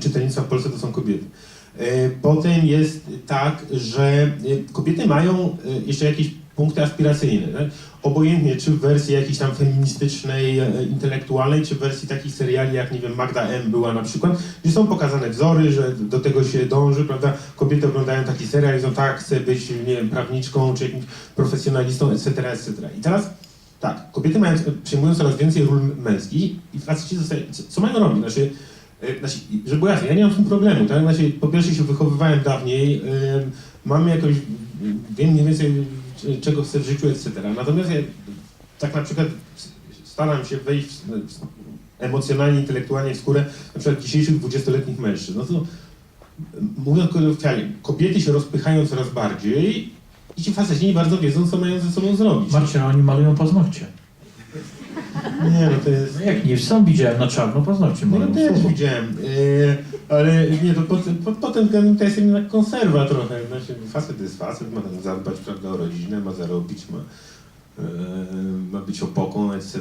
czytelnictwa w Polsce to są kobiety. E, Potem jest tak, że e, kobiety mają e, jeszcze jakieś punkty aspiracyjne. Tak? Obojętnie, czy w wersji jakiejś tam feministycznej, e, intelektualnej, czy w wersji takich seriali jak, nie wiem, Magda M. była na przykład, gdzie są pokazane wzory, że do tego się dąży, prawda? Kobiety oglądają taki serial i są tak, chcę być, nie wiem, prawniczką, czy jakimś profesjonalistą, etc., etc. I teraz tak, kobiety mają, przyjmują coraz więcej ról męskich i faceci zostają, co, mają robić? Znaczy, e, znaczy, żeby jasne, ja nie mam z tym problemu, tak? Znaczy, po pierwsze się wychowywałem dawniej, mam jakoś, wiem mniej więcej czego chcę w życiu, etc. Natomiast ja tak na przykład staram się wejść emocjonalnie, intelektualnie w skórę na przykład dzisiejszych 20-letnich mężczyzn. No to mówiąc kolokwialnie, kobiety się rozpychają coraz bardziej i ci faceci nie bardzo wiedzą, co mają ze sobą zrobić. Marcin, oni malują paznokcie. Nie, no to jest... No jak nie, sam widziałem na czarno paznokcie No ja też widziałem, yy, ale nie, to pod, pod, pod tym względem to jest jednak konserwa trochę. Znaczy, facet jest facet, ma tam zadbać prawda, o rodzinę, ma zarobić, ma, yy, ma być opoką, etc.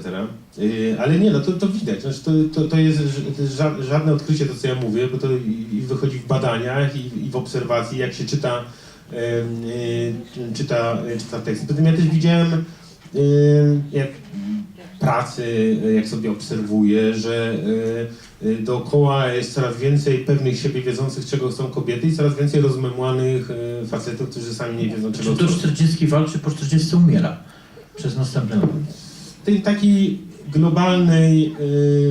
Yy, ale nie, no to, to widać, znaczy, to, to, to jest ż- to jest ża- żadne odkrycie to, co ja mówię, bo to i, i wychodzi w badaniach i, i w obserwacji, jak się czyta, yy, yy, czyta, czyta teksty. Potem ja też widziałem, yy, jak pracy, jak sobie obserwuję, że y, y, dookoła jest coraz więcej pewnych siebie wiedzących, czego chcą kobiety i coraz więcej rozmemłanych facetów, którzy sami nie wiedzą, czego Czy do chcą. 40 walczy, po 40 umiera. Przez następne lata. W tej takiej globalnej,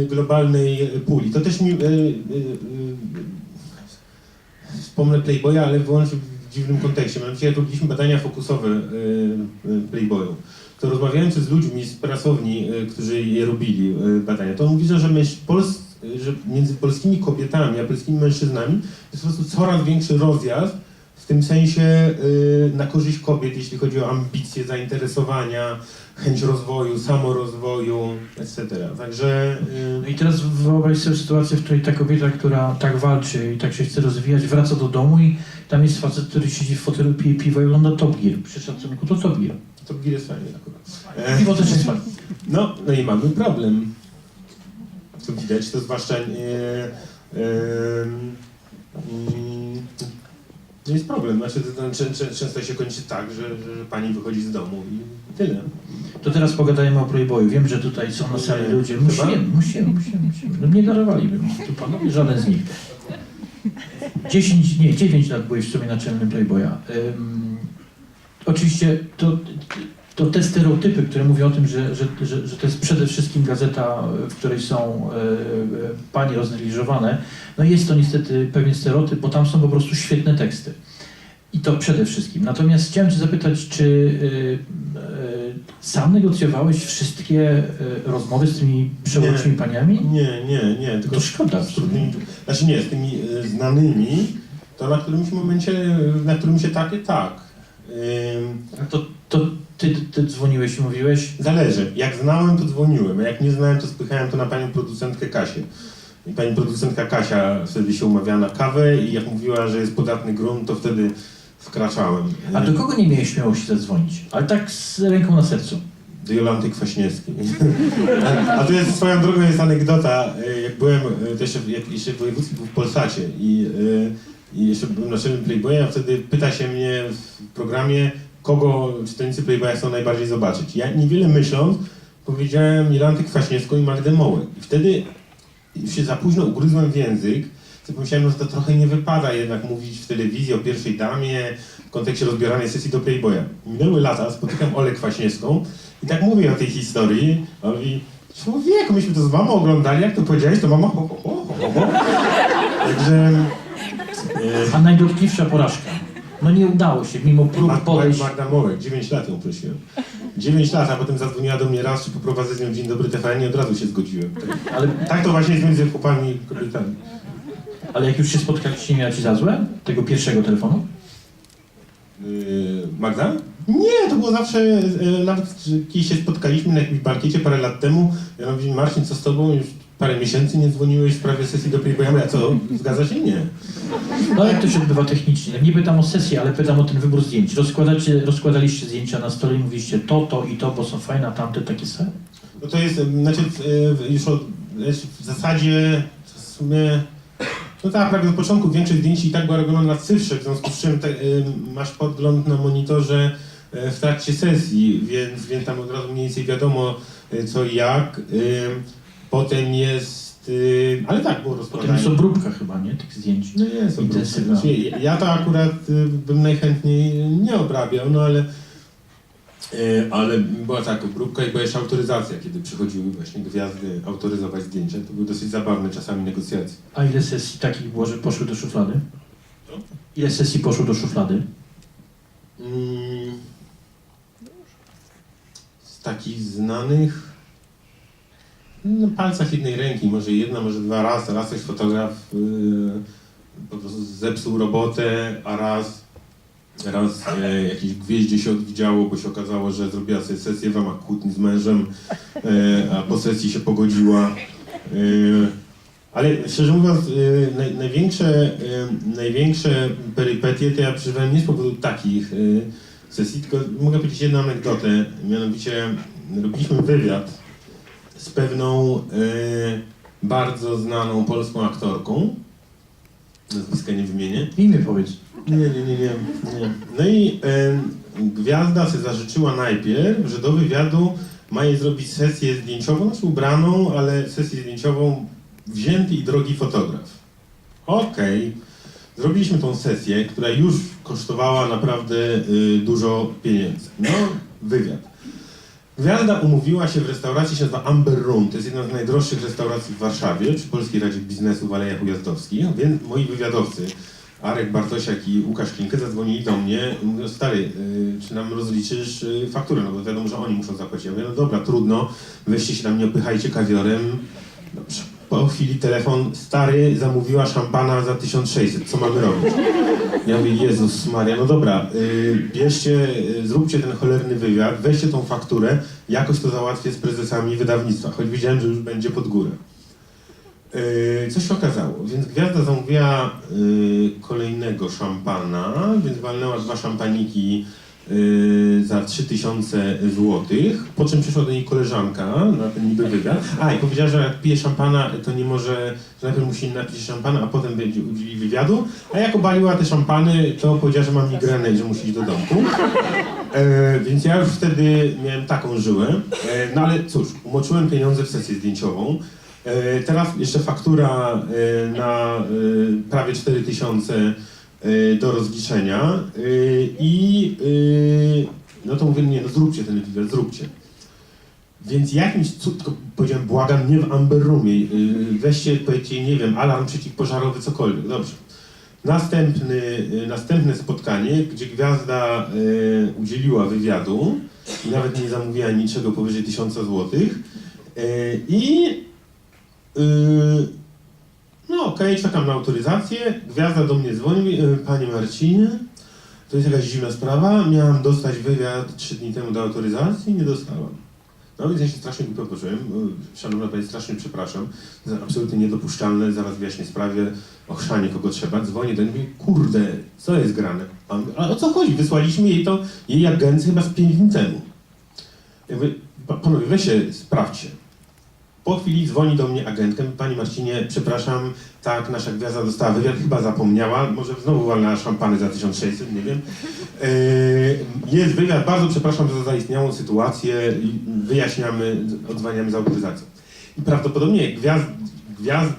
globalnej puli. To też mi... Wspomnę Playboya, ale wyłącznie w dziwnym kontekście. Mianowicie robiliśmy badania fokusowe Playboyu, to rozmawiając z ludźmi z pracowni, y, którzy je robili, y, badania, to mówi, że, myśl, Pols, że między polskimi kobietami a polskimi mężczyznami jest po prostu coraz większy rozjazd w tym sensie y, na korzyść kobiet, jeśli chodzi o ambicje, zainteresowania, chęć rozwoju, samorozwoju, etc. Także No i teraz wyobraź sobie sytuację, w której ta kobieta, która tak walczy i tak się chce rozwijać, wraca do domu i tam jest facet, który siedzi w fotelu, pije piwo i ogląda Top Gear. Przy szacunku to Top Gear. To Gil jest fajny akurat. Piwo też jest fajne. No, no i mamy problem. Tu widać, to zwłaszcza e, e, mm, to jest problem. Znaczy, to, to, czę- czę- często się kończy tak, że, że, pani wychodzi z domu i tyle. To teraz pogadajmy o Playboyu. Wiem, że tutaj są na sali ludzie. Musimy, musimy, musimy, musimy. No nie darowaliby. Tu panowie, żaden z nich. 10, nie, 9 lat byłeś w sumie naczelnym Playboya. Ym, oczywiście to, to te stereotypy, które mówią o tym, że, że, że, że to jest przede wszystkim gazeta, w której są e, e, panie roznegliżowane, no jest to niestety pewien stereotyp, bo tam są po prostu świetne teksty. I to przede wszystkim. Natomiast chciałem Cię zapytać, czy y, y, sam negocjowałeś wszystkie rozmowy z tymi przełącznymi paniami? Nie, nie, nie. Tylko To szkoda. z trudnymi, znaczy nie, z tymi e, znanymi, to na którymś momencie, na którym się takie tak. A To, to ty, ty dzwoniłeś i mówiłeś, Zależy. Jak znałem, to dzwoniłem, a jak nie znałem, to spychałem to na panią producentkę Kasię. I pani producentka Kasia wtedy się umawiała na kawę i jak mówiła, że jest podatny grunt, to wtedy wkraczałem. a do kogo nie miałeś śmiałości zadzwonić? Ale tak z ręką na sercu. Do Jolanty Kwaśniewskiej. A to jest swoją drogą jest anegdota. E, Jak byłem, to jeszcze, jak jeszcze województwo był w Polsacie i, e, i jeszcze byłem naczelnym Playboyem, a wtedy pyta się mnie w programie, kogo czytelnicy Playboya chcą najbardziej zobaczyć. Ja niewiele myśląc, powiedziałem Jolanty Kwaśniewską i Magdę Mołek. I wtedy się za późno ugryzłem w język, to pomyślałem, że to trochę nie wypada jednak mówić w telewizji o pierwszej damie w kontekście rozbieranej sesji do Playboya. Minęły lata, spotykam Olę Kwaśniewską i tak mówię o tej historii, a on mówi, człowieku, myśmy to z mamą oglądali, jak to powiedziałeś, to mama ho, ho, ho, ho, ho. Także... A najdotkliwsza porażka. No nie udało się, mimo prób podejść. Magda Mołek, 9 lat ją prosiłem. 9 lat, a potem zadzwoniła do mnie raz, czy poprowadzę z nią Dzień Dobry TVN i od razu się zgodziłem. Tak, Ale, tak to właśnie jest między chłopami i kobietami. ale jak już się spotkaliście, nie miała ci za złe? Tego pierwszego telefonu? Yy, Magda? Nie, to było zawsze, yy, nawet że kiedyś się spotkaliśmy na jakimś bankiecie parę lat temu. Ja mówię, Marcin, co z tobą? Już parę miesięcy nie dzwoniłeś w sprawie sesji do Playboya. A co, zgadza się? Nie. No jak to się odbywa technicznie? Nie pytam o sesję, ale pytam o ten wybór zdjęć. Rozkładacie, rozkładaliście zdjęcia na stole i mówiliście to, to i to, bo są fajne, a tamte takie same? No to jest, znaczy, yy, już od, w zasadzie w sumie No tak, prawie od początku większość zdjęć i tak była robiona na cyfrze, w związku z czym te, y, masz podgląd na monitorze y, w trakcie sesji, więc, więc tam od razu mniej więcej wiadomo co i jak. Potem jest, y, ale tak było Potem rozkładane. jest obróbka chyba, nie? Tych zdjęć. No jest obróbka. Intensywna. Znaczy, ja- ja to akurat y, bym najchętniej nie obrabiał, no ale, y, ale była tak obróbka i była jeszcze autoryzacja, kiedy przychodziły właśnie gwiazdy autoryzować zdjęcia. To były dosyć zabawne czasami negocjacje. A ile sesji takich było, że poszły do szuflady? Ile sesji poszło do szuflady? Mm, z takich znanych na palcach jednej ręki, może jedna, może dwa raz, raz coś fotograf y, po prostu zepsuł robotę, a raz raz e, jakieś gwieździe się odwidziało, bo się okazało, że zrobiła sobie sesję w ramach kłótni z mężem, e, a po sesji się pogodziła. E, ale szczerze mówiąc, naj, największe, największe perypetie to ja przeżywałem nie z powodu takich sesji, tylko mogę powiedzieć jedną anegdotę. Mianowicie robiliśmy wywiad z pewną e, bardzo znaną polską aktorką. Nazwiska nie wymienię. Imię powiedz. Nie, nie, nie, nie. nie. No i e, gwiazda się zażyczyła najpierw, że do wywiadu ma jej zrobić sesję zdjęciową, znaczy ubraną, ale sesję zdjęciową wzięty i drogi fotograf. Okej. Zrobiliśmy tą sesję, która już kosztowała naprawdę y, dużo pieniędzy. No, wywiad. Gwiazda umówiła się w restauracji, się nazywa Amber Room. To jest jedna z najdroższych restauracji w Warszawie, przy Polskiej Radzie Biznesu w Alejach Ujazdowskich. Więc moi wywiadowcy, Arek Bartosiak i Łukasz Klinkę zadzwonili do mnie i mówią, stary, y, czy nam rozliczysz y, fakturę, no bo wiadomo, że oni muszą zapłacić. Ja mówię, no dobra, trudno, weźcie się tam, nie opychajcie kawiorem. Dobrze. Po chwili telefon, stary, zamówiła szampana za 1600, co mamy robić? Ja mówię, Jezus Maria, no dobra, y, bierzcie, y, zróbcie ten cholerny wywiad, weźcie tą fakturę, jakoś to załatwię z prezesami wydawnictwa, choć wiedziałem, że już będzie pod górę. Yy, Co się okazało? Więc gwiazda zamówiła yy, kolejnego szampana, więc walnęła dwa szampaniki yy, za 3000 zł, po czym przyszła do niej koleżanka na ten niby wywiad. A, i powiedziała, że jak pije szampana, to nie może, że najpierw musi napić szampana, a potem będzie udzieli wywiadu. A jak obaliła te szampany, to powiedziała, że mam migrenę i że musi iść do domku. E, więc ja już wtedy miałem taką żyłę. E, no ale cóż, umoczyłem pieniądze w sesję zdjęciową. E, teraz jeszcze faktura e, na e, prawie 4000 e, do rozliczenia e, i e, no to mówię, nie no zróbcie ten wywiad, zróbcie. Więc jakimś cud, powiedziałem, błagam, nie w Amber Roomie, e, weźcie, powiedzcie, nie wiem, alarm przeciwpożarowy, cokolwiek, dobrze. Następny, y, następne spotkanie, gdzie gwiazda y, udzieliła wywiadu i nawet nie zamówiła niczego powyżej 1000 zł. Y, I y, no okej, czekam na autoryzację. Gwiazda do mnie dzwoni, y, panie Marcinie, to jest jakaś dziwna sprawa. Miałam dostać wywiad 3 dni temu do autoryzacji, nie dostałam. No więc ja się strasznie głupio poczułem. Szanowna Pani, strasznie przepraszam. Absolutnie niedopuszczalne, zaraz wyjaśnię sprawę, ochrzanie kogo trzeba. Dzwonię do niej, kurde, co jest grane? A ale o co chodzi? Wysłaliśmy jej to, jej agencji chyba z 5 dni temu. Ja mówię, "Pa- panowie, weź się, sprawdźcie. Po chwili dzwoni do mnie agentka, Pani Marcinie, przepraszam, tak, nasza gwiazda dostała wywiad, chyba zapomniała, może znowu walnęła szampany za 1600, nie wiem. Yy, Jest wywiad, bardzo przepraszam za zaistniałą sytuację, wyjaśniamy, odzwaniamy z autoryzacją. I prawdopodobnie gwiazd, gwiazd,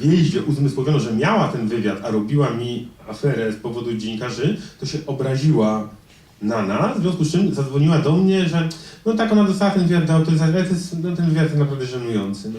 gwieździe uzmysłowiono, że miała ten wywiad, a robiła mi aferę z powodu dziennikarzy, to się obraziła na nas, w związku z czym zadzwoniła do mnie, że no tak, ona dostała ten wywiad do autoryzacji, ale to jest, no, ten wywiad jest naprawdę żenujący. No.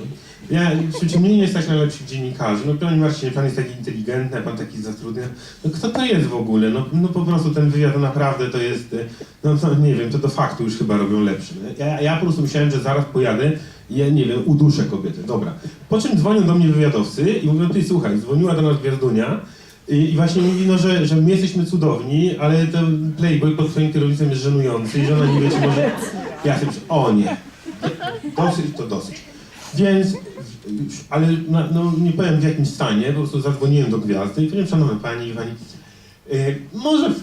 Ja, mnie nie stać na lepszych dziennikarzy. No panie Marcinie, pan jest taki inteligentny, pan taki zatrudniony. No kto to jest w ogóle? No, no po prostu ten wywiad to naprawdę to jest, no to, nie wiem, to do faktu już chyba robią lepszy. No. Ja, ja po prostu myślałem, że zaraz pojadę i ja nie wiem, uduszę kobietę. Dobra. Po czym dzwonią do mnie wywiadowcy i mówią, ty słuchaj, dzwoniła do nas gwiazdunia i, właśnie mówi, no, że, że my jesteśmy cudowni, ale ten Playboy pod twoim kierownictwem jest żenujący i że ona nie wie, czy może... Ja sobie o nie, dosyć to dosyć. Więc, ale no, no, nie powiem w jakim stanie, po prostu zadzwoniłem do gwiazdy i powiedziałem, szanowna pani, pani, yy, może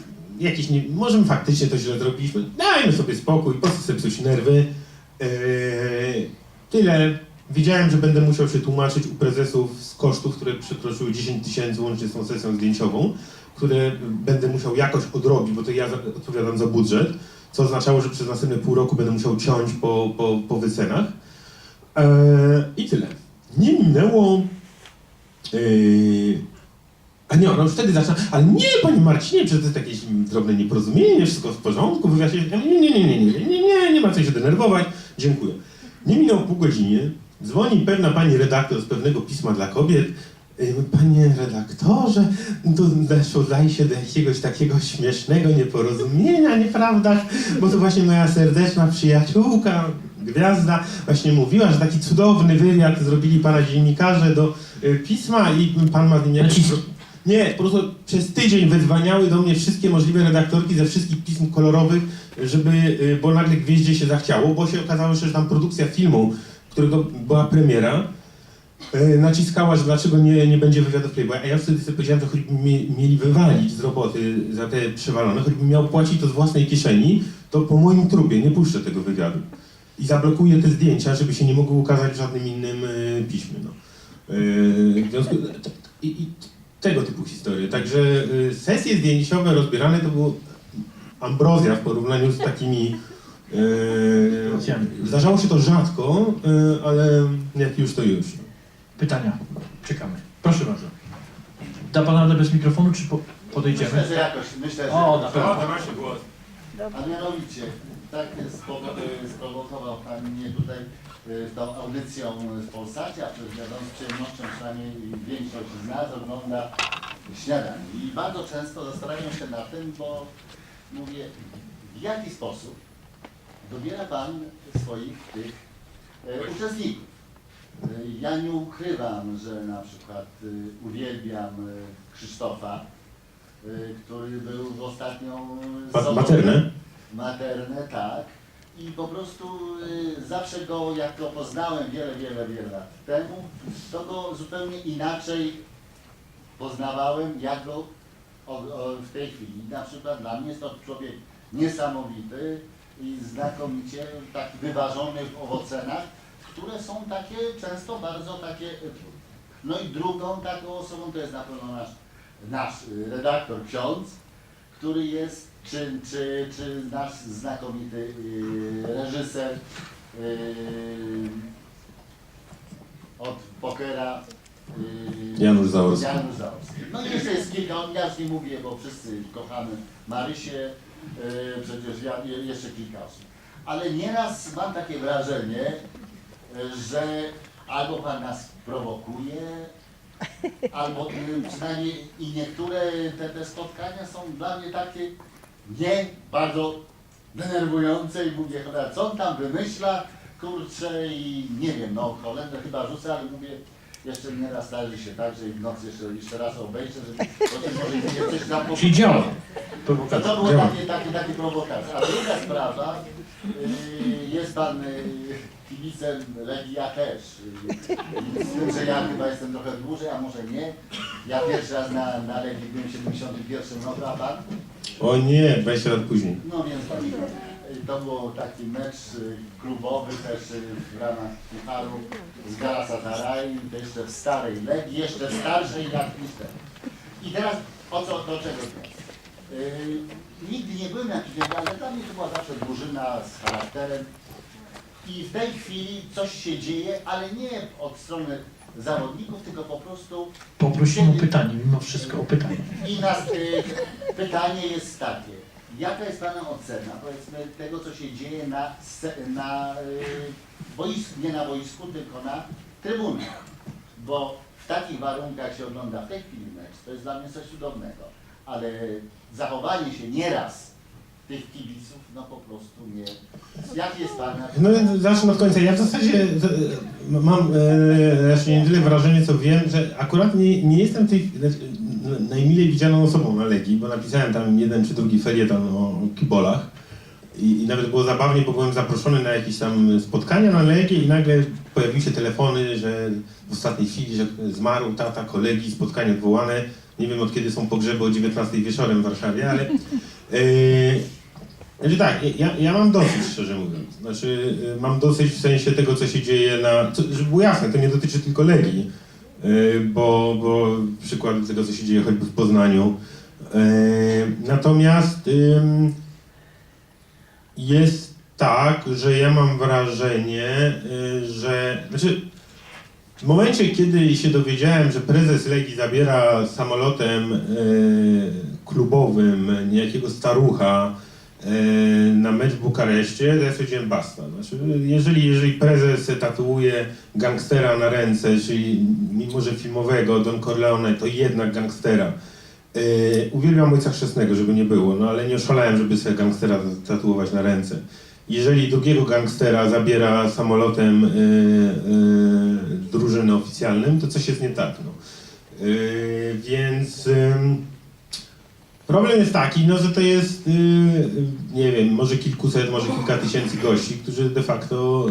jakieś, nie, może my faktycznie to źle zrobiliśmy, dajmy sobie spokój, po co sobie psuć nerwy, yy, tyle, wiedziałem, że będę musiał się tłumaczyć u prezesów z kosztów, które przekroczyły 10 tysięcy łącznie z tą sesją zdjęciową, które będę musiał jakoś odrobić, bo to ja odpowiadam za budżet, co oznaczało, że przez następne pół roku będę musiał ciąć po, po, po wycenach. Eee, I tyle. Nie minęło. Yy, a nie, no już wtedy zaczyna. Ale nie, panie Marcinie, przecież to jest jakieś drobne nieporozumienie, wszystko w porządku. Nie, nie, nie, nie, nie, nie, nie, nie, nie ma co się denerwować. Dziękuję. Nie minęło pół godziny. Dzwoni pewna pani redaktor z pewnego pisma dla kobiet. Yy, Panie redaktorze, tu doszło się do jakiegoś takiego śmiesznego nieporozumienia, nieprawda? Bo to właśnie moja serdeczna przyjaciółka, gwiazda, właśnie mówiła, że taki cudowny wywiad zrobili pana dziennikarze do y, pisma i pan ma z nim jakiś... Nacisk. Nie, po prostu przez tydzień wydzwaniały do mnie wszystkie możliwe redaktorki ze wszystkich pism kolorowych, żeby, y, bo nagle gwieździe się zachciało, bo się okazało, że tam produkcja filmu, którego była premiera, y, naciskała, że dlaczego nie, nie będzie wywiadu w Playboy, a ja wtedy sobie powiedziałem, że choćby mieli wywalić z roboty za te przewalone, choćbym miał płacić to z własnej kieszeni, to po moim trupie nie puszczę tego wywiadu. I zablokuję te zdjęcia, żeby się nie mogły ukazać w żadnym innym y, piśmie. No. Y, w związku, i, i tego typu historie. Także y, sesje zdjęciowe rozbierane to było ambrozja w porównaniu z takimi. Zdarzało się to rzadko, y, ale jak już to już. Pytania. Czekamy. Proszę bardzo. Da pan radę bez mikrofonu, czy po, podejdziemy? Myślę, że jakoś, myślę, że O, na pewno. A mianowicie, tak sprowo- sprowokował Pan mnie tutaj y, tą audycją w Polsacie, a wiadomo, z przyjemnością przynajmniej większość z nas ogląda śniadanie. I bardzo często zastanawiam się nad tym, bo mówię, w jaki sposób dobiera Pan swoich tych y, uczestników. Y, Ja nie ukrywam, że na przykład y, uwielbiam y, Krzysztofa, y, który był w ostatnią Ma- sobotę- maternę? Maternę, tak. I po prostu y, zawsze go, jak go poznałem wiele, wiele, wiele lat temu, to go zupełnie inaczej poznawałem, jak go o, o, w tej chwili. Na przykład dla mnie jest to człowiek niesamowity i znakomicie tak wyważony w owocenach, które są takie często bardzo takie. y, No i drugą taką osobą to jest na pewno nasz, nasz y, redaktor ksiądz, który jest, czy, czy, czy nasz znakomity y, reżyser od pokera Janusz Zaorski. Janusz Zaorski. No i jeszcze jest kilka, ja już nie mówię, bo wszyscy kochamy Marysię, y, przecież ja, je- jeszcze kilka osób. Ale nieraz mam takie wrażenie, y, że albo Pan nas prowokuje, albo y, przynajmniej i niektóre te, te spotkania są dla mnie takie nie bardzo denerwujące i mówię, cholera, co on tam wymyśla, kurczę i nie wiem, no Holender chyba rzucę, ale mówię, jeszcze nieraz zdarzy się tak, że i w nocy jeszcze, jeszcze raz obejrzę, żeby potem może nie coś tam Czyli działa. to, Prowokacja. to było Działa. takie, takie, takie prowokacje. A druga sprawa, yy, jest pan yy, kibicem Legii, ja też. Yy, z tym, że ja chyba jestem trochę dłużej, a może nie. Ja pierwszy raz na, na Legii byłem w 71 roku, a pan? O nie, 20 lat później. No więc pan, to był taki mecz yy, klubowy też yy, w ramach Pucharu z Galatasaray, to jeszcze w starej Legii, jeszcze starszej jak niż ten. I teraz o co, do czego teraz? Yy, nigdy nie byłem jakiś, ale dla mnie to była zawsze drużyna z charakterem. I w tej chwili coś się dzieje, ale nie od strony zawodników, tylko po prostu Poprosimy o pytanie, mimo wszystko o pytanie. i nas, y, pytanie jest takie. Jaka jest Pana ocena, powiedzmy, tego, co się dzieje na, na y, boisku, nie na boisku, tylko na trybunach? Bo w takich warunkach się ogląda w tej chwili mecz, to jest dla mnie coś cudownego. Ale zachowanie się nieraz tych kibiców, no po prostu nie. Jaki jest Pana... No zacznę od końca. Ja w zasadzie z- mam e, nie tyle wrażenie, co wiem, że akurat nie, nie jestem n- najmilej widzianą osobą na Legii, bo napisałem tam jeden czy drugi felieton o kibolach. I, I nawet było zabawnie, bo byłem zaproszony na jakieś tam spotkania na Legii i nagle pojawiły się telefony, że w ostatniej chwili, że zmarł tata kolegi, spotkanie odwołane. Nie wiem od kiedy są pogrzeby o 19 wieczorem w Warszawie, ale... E, Znaczy tak, ja, ja mam dosyć, szczerze mówiąc. Znaczy, y, mam dosyć w sensie tego, co się dzieje na... Co, żeby było jasne, to nie dotyczy tylko Legii, bo, bo przykład tego, co się dzieje choćby w Poznaniu. Y, Natomiast jest tak, że ja mam wrażenie, y, że... Znaczy, w momencie, kiedy się dowiedziałem, że prezes Legii zabiera samolotem y, klubowym niejakiego starucha y, na mecz w Bukareszcie, to ja stwierdziłem basta. Znaczy, jeżeli, jeżeli prezes tatuuje gangstera na ręce, czyli mimo że filmowego Don Corleone, to jednak gangstera. Y, uwielbiam Ojca Chrzestnego, żeby nie było, no ale nie oszalałem, żeby sobie gangstera tatuować na ręce. Jeżeli drugiego gangstera zabiera samolotem y, y, drużyny oficjalnym, to coś jest nie tak. No. Y, więc ym, problem jest taki, no, że to jest, y, nie wiem, może kilkuset, może kilka tysięcy gości, którzy de facto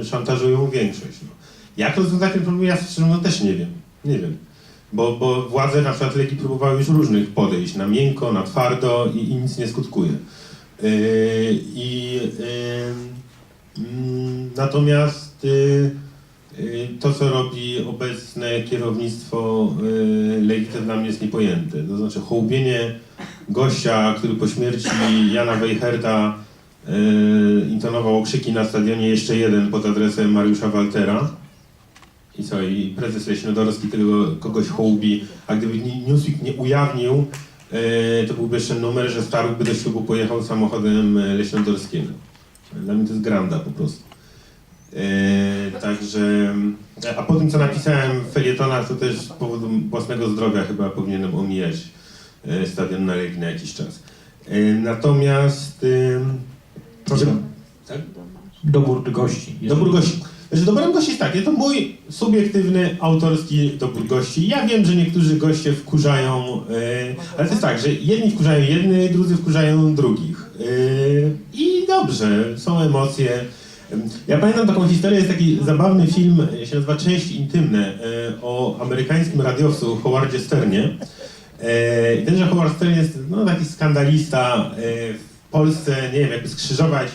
y, szantażują większość. No. Jak rozwiązać ten problem, ja mówiąc też nie wiem. Nie wiem. Bo, bo władze na przykład Legii próbowały już różnych podejść, na miękko, na twardo i, i nic nie skutkuje. Yy, I yy, mm, natomiast yy, yy, to, co robi obecne kierownictwo Legii, to dla mnie jest niepojęte. To znaczy hołbienie gościa, który po śmierci Jana Weicherta yy, intonował okrzyki na stadionie jeszcze jeden pod adresem Mariusza Waltera. I co, i prezes Leśnodorski tego kogoś hołbi, a gdyby Newsweek nie ujawnił, to byłby jeszcze numer, że Staruk by do ślubu pojechał samochodem Leśnodorskiego. Dla mnie to jest granda po prostu. E, także, a po tym co napisałem w felietonach, to też z powodu własnego zdrowia chyba powinienem omijać e, stadion na Legii na jakiś czas. E, natomiast... E, Proszę. tak? Dobór gości. Dobór gości. Znaczy, dobrem gości jest taki, to mój subiektywny, autorski dobór gości. Ja wiem, że niektórzy goście wkurzają, e, ale to jest tak, że jedni wkurzają jednych, drudzy wkurzają drugich. E, I dobrze, są emocje. Ja pamiętam taką historię, jest taki zabawny film, się nazywa Części Intymne, e, o amerykańskim radiowcu Howardzie Sternie. E, I tenże Howard Stern jest no, taki skandalista e, w Polsce, nie wiem, jakby skrzyżować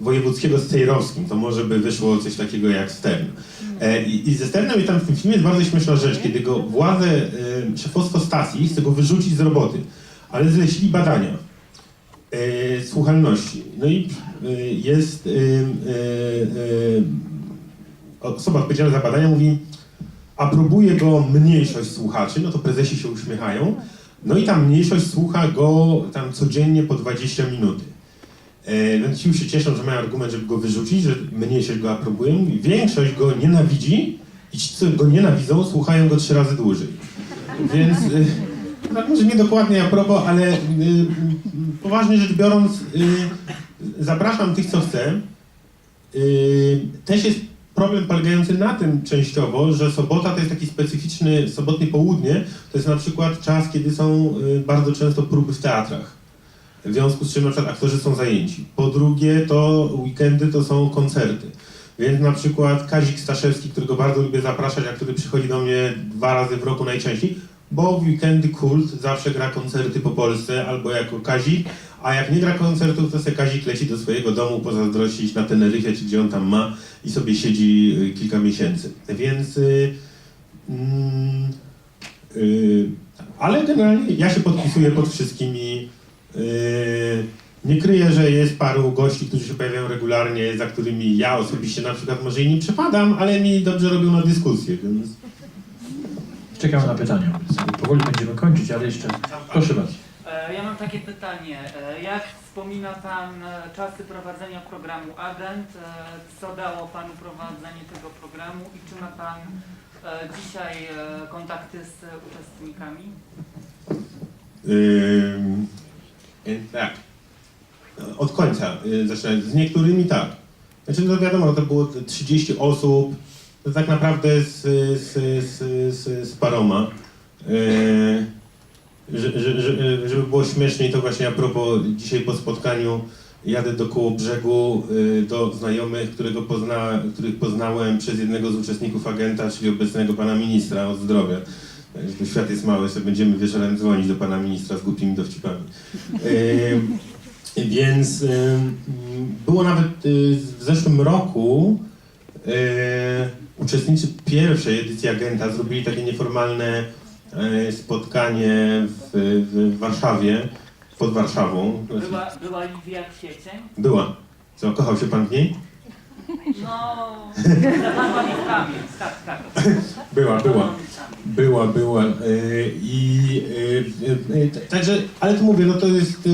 wojewódzkiego z Cejrowskim, to może by wyszło coś takiego jak Stern. I, I ze Sternem i tam w tym filmie jest bardzo śmieszna rzecz, kiedy go władze, e, szefostwo stacji chce go wyrzucić z roboty, ale zlecili badania e, słuchalności. No i e, jest e, e, osoba odpowiedzialna za badania mówi, aprobuje go mniejszość słuchaczy, no to prezesi się uśmiechają, no i ta mniejszość słucha go tam codziennie po 20 minuty. E, więc ci się cieszą, że mają argument, żeby go wyrzucić, że mniejszość go aprobują. I Większość go nienawidzi i ci, co go nienawidzą, słuchają go trzy razy dłużej. Więc, tak może nie dokładnie a propos, ale y, y, poważnie rzecz biorąc, y, zapraszam tych, co chcę. Y, też jest problem polegający na tym częściowo, że sobota to jest taki specyficzny, sobotnie południe, to jest na przykład czas, kiedy są y, bardzo często próby w teatrach. W związku z czym na przykład aktorzy są zajęci. Po drugie, to weekendy to są koncerty. Więc na przykład Kazik Staszewski, którego bardzo lubię zapraszać, a który przychodzi do mnie dwa razy w roku najczęściej, bo w weekendy Kult zawsze gra koncerty po Polsce albo jako Kazik, a jak nie gra koncertów, to se Kazik leci do swojego domu pozazdrościć na Teneryfie, czy gdzie on tam ma i sobie siedzi y, kilka miesięcy. Więc... Y, mm, y, ale generalnie ja się podpisuję pod wszystkimi Yy, nie kryję, że jest paru gości, którzy się pojawiają regularnie, za którymi ja osobiście na przykład może i nie przepadam, ale mi dobrze robią na dyskusję, więc... Czekamy na pytania. Powoli będziemy kończyć, ale jeszcze proszę bardzo. E, Ja mam takie pytanie. E, Jak wspomina Pan e, czasy prowadzenia programu Agent? Co dało Panu prowadzenie tego programu i czy ma Pan dzisiaj kontakty z uczestnikami? Yy, tak. Od końca. Z niektórymi tak. Znaczy, no wiadomo, to było 30 osób, to tak naprawdę z, z, z, z, z paroma. Yy, że, że, że, żeby było śmieszniej, to właśnie a propos dzisiaj po spotkaniu jadę do koło brzegu yy, do znajomych, którego pozna, których poznałem przez jednego z uczestników agenta, czyli obecnego pana ministra od zdrowia. To świat jest mały, sobie będziemy wieczorem dzwonić do pana ministra z głupimi dowcipami. Yy, Więc było nawet w zeszłym roku uczestnicy pierwszej edycji Agenta zrobili takie nieformalne y, spotkanie w, w Warszawie, pod Warszawą. Była, była Liwia Kwiecień? Była. Co, kochał się pan w niej? No, zapadła mi w pamięć, tak, tak. Była, była. Była, była. y, I y, y, t- także, ale tu mówię, no to jest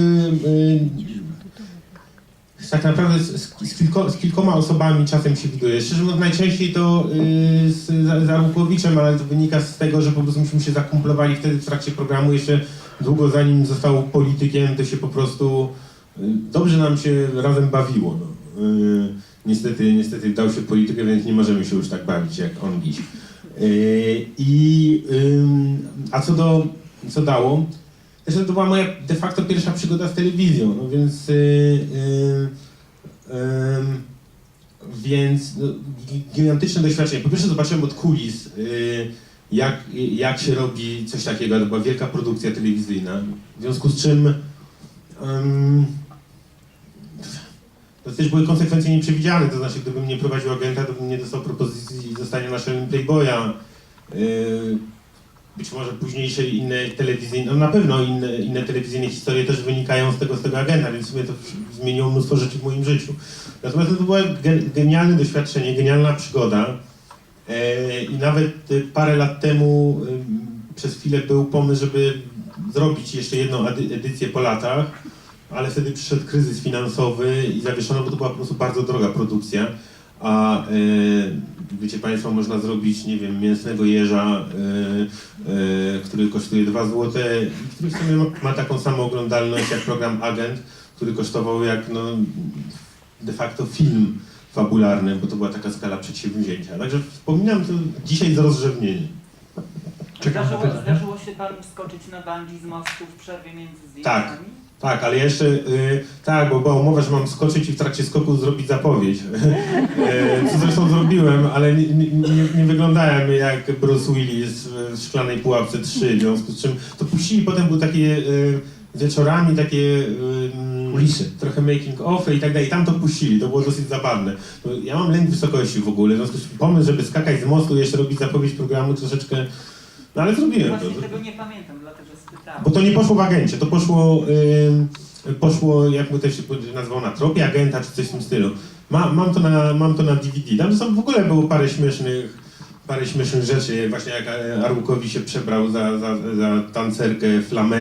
tak naprawdę z, z, kilko, z kilkoma osobami czasem się widuje. Szczerze mówiąc, najczęściej to y, z Zarukowiczem, ale to wynika z tego, że po prostu myśmy się zakumplowali wtedy w trakcie programu jeszcze długo zanim został politykiem, to się po prostu y, dobrze nam się razem bawiło. No. Y, niestety, niestety dał się politykę, więc nie możemy się już tak bawić jak on dziś. I, a co do, co dało? Zresztą to była moja de facto pierwsza przygoda z telewizją, no więc, yy, yy, ym, więc no, gi- gigantyczne doświadczenie. Po pierwsze zobaczyłem od kulis, yy, jak, jak się robi coś takiego, to była wielka produkcja telewizyjna, w związku z czym ym, to też były konsekwencje nieprzewidziane, to znaczy gdybym nie prowadził agenta, to bym nie dostał propozycji zostania naszym Playboya. Yy, Być może późniejsze inne telewizyjne, no na pewno inne, inne telewizyjne historie też wynikają z tego, z tego agenta, więc sobie to zmieniło mnóstwo rzeczy w moim życiu. Natomiast to było ge- genialne doświadczenie, genialna przygoda. Yy, I nawet y, parę lat temu y, przez chwilę był pomysł, żeby zrobić jeszcze jedną edy- edycję po latach ale wtedy przyszedł kryzys finansowy i zawieszono, bo to była po prostu bardzo droga produkcja. A e, wiecie Państwo, można zrobić, nie wiem, mięsnego jeża, e, e, który kosztuje 2 zł i który w sumie ma, ma taką samą oglądalność jak program Agent, który kosztował jak no, de facto film fabularny, bo to była taka skala przedsięwzięcia. Także wspominam to dzisiaj z rozrzewnieniem. Czekam na Zdarzyło, pytanie. zdarzyło się panu skoczyć na bungee z mostu w przerwie między Tak. Tak, ale jeszcze, y, tak, bo była umowa, że mam skoczyć i w trakcie skoku zrobić zapowiedź. Y, Co zresztą zrobiłem, ale nie, nie, nie, wyglądałem jak Bruce Willis w Szklanej Pułapce 3, w związku z czym to puścili, potem były takie y, wieczorami takie y, Kulisy. trochę making offy i tak dalej, i tam to puścili, to było dosyć zabawne. No, Ja mam lęk wysokości w ogóle, w związku z czym pomysł, żeby skakać z mostu i jeszcze robić zapowiedź programu troszeczkę, no ale zrobiłem to. Właśnie tego nie pamiętam, dlatego. Bo to nie poszło w agencie, to poszło, ym, poszło jakby to się nazywało, na tropie agenta czy coś w tym stylu. Ma, mam, to na, mam to na DVD. Tam są, w ogóle było parę śmiesznych, parę śmiesznych rzeczy, właśnie jak e, Arłukowi się przebrał za, za, za tancerkę flamenco.